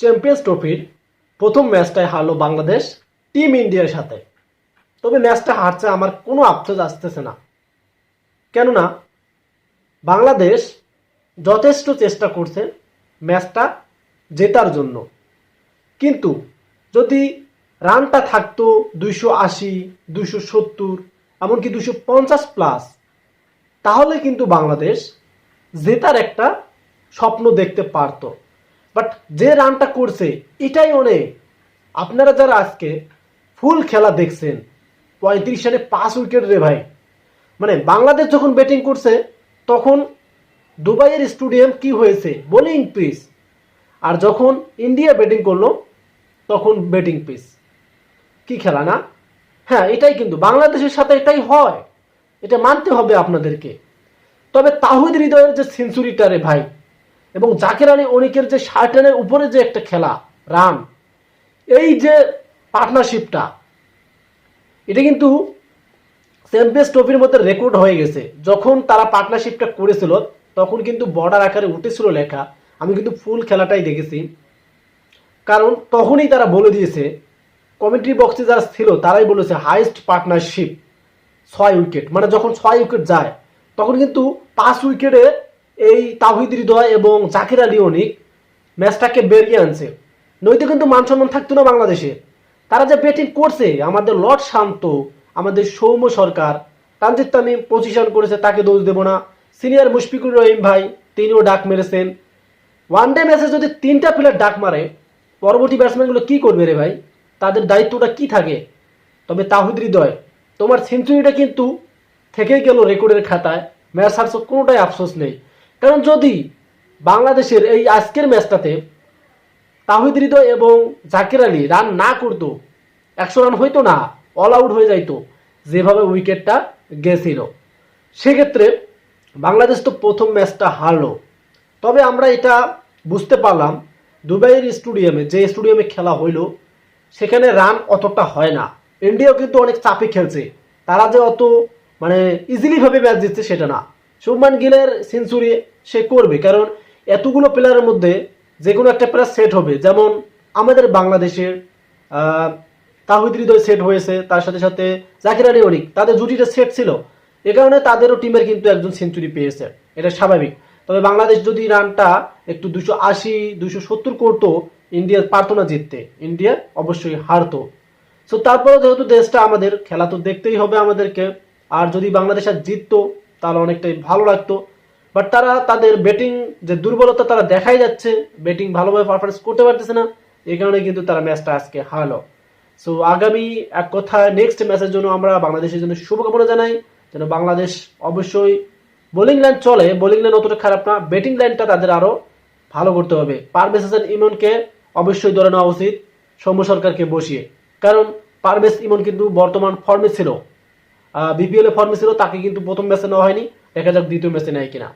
Champions ট্রফির প্রথম ম্যাচটায় হারলো Bangladesh team ইন্ডিয়ার সাথে। তবে ম্যাচটা হারছে আমার কোনো আফসোস আসতেছে না। কেননা বাংলাদেশ যথেষ্ট চেষ্টা করছে ম্যাচটা জেতার জন্য। কিন্তু যদি রানটা থাকতো দুইশো আশি, দুইশো সত্তর, এমনকি দুশো পঞ্চাশ প্লাস তাহলে কিন্তু বাংলাদেশ জেতার একটা স্বপ্ন দেখতে পারতো। বাট যে রানটা করছে, এটাই অনেক। আপনারা যারা আজকে ফুল খেলা দেখছেন, পঁয়ত্রিশ রানে পাঁচ উইকেট রে ভাই। মানে বাংলাদেশ যখন ব্যাটিং করছে, তখন দুবাইয়ের স্টেডিয়াম কি হয়েছে, বোলিং পিস আর যখন ইন্ডিয়া ব্যাটিং করল, তখন ব্যাটিং পিস কি খেলা না? হ্যাঁ এটাই কিন্তু। বাংলাদেশের সাথে এটাই হয়। এটা মানতে হবে আপনাদেরকে। তবে তাহিদ হৃদয়ের যে সেঞ্চুরিটা রে ভাই এবং জাকির আলী অনিকের যে ষাট রানের উপরে যে একটা খেলা, রান, এই যে পার্টনারশিপটা এটা কিন্তু চ্যাম্পিয়ন্স ট্রফির মধ্যে রেকর্ড হয়ে গেছে। যখন তারা পার্টনারশিপটা করেছিল, তখন কিন্তু বর্ডার আকারে উঠেছিল লেখা। আমি কিন্তু ফুল খেলাটাই দেখেছি। কারণ তখনই তারা বলে দিয়েছে কমিটি বক্সে যারা ছিল, তারাই বলেছে হাইস্ট পার্টনারশিপ ছয় উইকেট মানে যখন ছয় উইকেট যায়, তখন কিন্তু পাঁচ উইকেটে এই তাহিদ হৃদয় এবং জাকির আলী অনিক ম্যাচটাকে বেরিয়ে আনছে। নইতে কিন্তু মান সম্মান থাকতো না বাংলাদেশে। তারা যে ব্যাটিং করছে, আমাদের লর্ড শান্ত, আমাদের সৌম্য সরকার, তানজিদ তামিম পজিশন করেছে, তাকে দোষ দেব না। সিনিয়র মুশফিকুর রহিম ভাই, তিনিও ডাক মেরেছেন। ওয়ান ডে ম্যাচে যদি তিনটা প্লেয়ার ডাক মারে, পরবর্তী ব্যাটসম্যানগুলো কি করবে রে ভাই? তাদের দায়িত্বটা কি থাকে? তবে তাহিদ হৃদয় তোমার সেঞ্চুরিটা কিন্তু থেকেই গেল রেকর্ডের খাতায়। ম্যাচ হারছো, কোনোটাই আফসোস নেই। কারণ যদি বাংলাদেশের এই আজকের ম্যাচটাতে তাহিদ হৃদয় এবং জাকির আলী রান না করতো, একশো রান হইতো না অল আউট হয়ে যাইতো, যেভাবে উইকেটটা গেছিল। সেক্ষেত্রে বাংলাদেশ তো প্রথম ম্যাচটা হারলো। তবে আমরা এটা বুঝতে পারলাম, দুবাইয়ের স্টেডিয়ামে যে স্টেডিয়ামে খেলা হইল, সেখানে রান অতটা হয় না। ইন্ডিয়াও কিন্তু অনেক চাপে খেলছে। তারা যে অত মানে ইজিলিভাবে ম্যাচ জিতছে সেটা না। শুভমান গিলের সেঞ্চুরি সে করবে, কারণ এতগুলো প্লেয়ারের মধ্যে যে কোনো একটা প্লেয়ার সেট হবে। যেমন আমাদের বাংলাদেশের তাহিদ হৃদয় সেট হয়েছে, তার সাথে সাথে জাকির আলী অনিক তাদের জুটিটা সেট ছিল। এ কারণে তাদেরও টিমের কিন্তু একজন সেঞ্চুরি পেয়েছে। এটা স্বাভাবিক। তবে বাংলাদেশ যদি রানটা একটু দুশো আশি, দুশো সত্তর করতো, ইন্ডিয়া পারতো না জিততে। ইন্ডিয়া অবশ্যই হারতো। সো তারপরে যেহেতু দেশটা আমাদের, খেলা তো দেখতেই হবে আমাদেরকে। আর যদি বাংলাদেশ আর জিততো তাহলে অনেকটাই ভালো লাগতো। বাট তারা তাদের ব্যাটিং যে দুর্বলতা তারা দেখাই যাচ্ছে ব্যাটিং ভালোভাবে পারফরমেন্স করতে পারতেছে না। এই কারণে কিন্তু তারা ম্যাচটা আজকে হারলো। সো আগামী এক কথায় নেক্সট ম্যাচের জন্য আমরা বাংলাদেশের জন্য শুভকামনা জানাই। যেন বাংলাদেশ অবশ্যই বোলিং লাইন চলে। বোলিং লাইন অতটা খারাপ না। ব্যাটিং লাইনটা তাদের আরও ভালো করতে হবে। পারভেজ হাসান ইমনকে অবশ্যই ধরে নেওয়া উচিত। সৌম্য সরকারকে বসিয়ে। কারণ পারভেজ ইমন কিন্তু বর্তমান ফর্মে ছিল। বিপিএল এ ফর্মে ছিল, তাকে কিন্তু প্রথম ম্যাচে নেওয়া হয়নি। দেখা যাক দ্বিতীয় ম্যাচে নেয় কিনা।